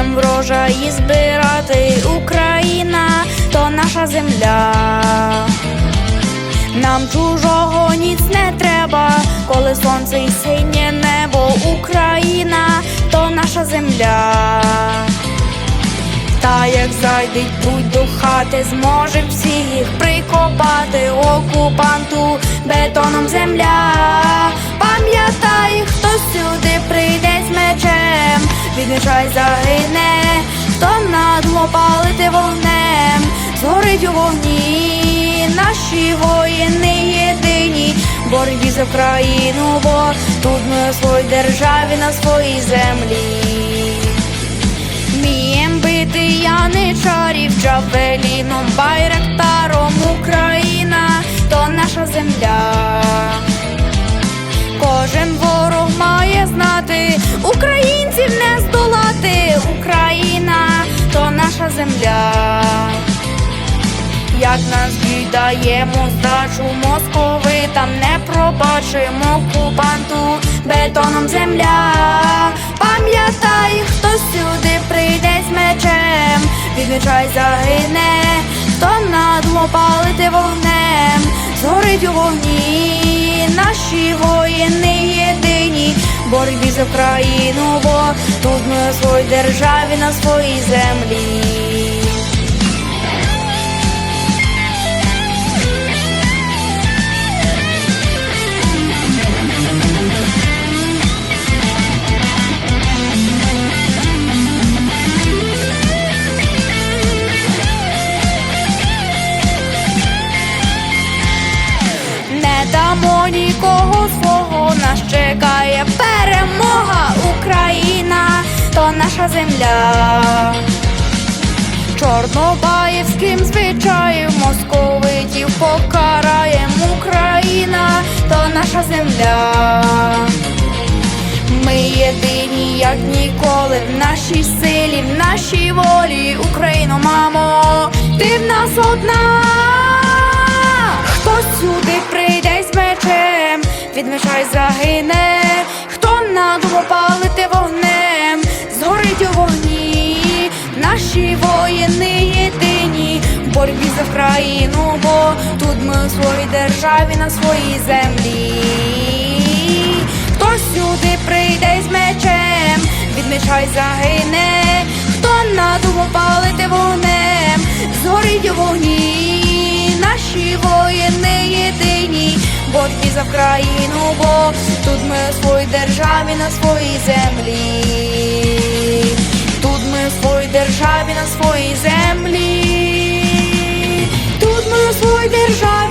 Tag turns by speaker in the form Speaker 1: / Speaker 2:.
Speaker 1: Вмієм врожаї збирати Україна, то наша земля. Нам чужого ніц не треба, коли сонце і синє небо, Україна, то наша земля. Та як зайдуть путь до хати, зможем всіх прикопати окупанту бетоном земля. Пам'ятай, хто сюди прийде з мечем, відмічай хто палити вогнем, згорить у вогні, наші воїни єдині, боротьбі за Україну, бо тут ми у своїй державі на своїй землі. Вмієм бити яничарів, джавеліном, байрактаром Україна, то наша земля. Земля. Як нас б'ють, даємо здачу московитам, не пробачимо окупанту бетоном земля. Пам'ятай, хто сюди прийде з мечем, відмічай загине, хто надло палити вогнем, згорить у вогні, наші воїни боротьбі за Україну, бо тут ми у своїй державі на своїй землі. Дамо нікого Україна, то наша земля. Чорнобаївським звичаєм московитів покараєм Україна, то наша земля. Ми єдині, як ніколи, в нашій силі, в нашій волі, Україно, мамо, ти в нас одна. Хто сюди прийде з мечем, від загине, наші воїни єдині, в боротьбі за країну, бо тут ми у своїй державі на своїй землі. Хто сюди прийде з мечем, від меча й загине, хто надумав палити вогнем, згорить у вогні, наші воїни єдині, в боротьбі за країну, бо тут ми у своїй державі на своїй землі, ми у своїй державі, на своїй землі, тут ми у своїй державі.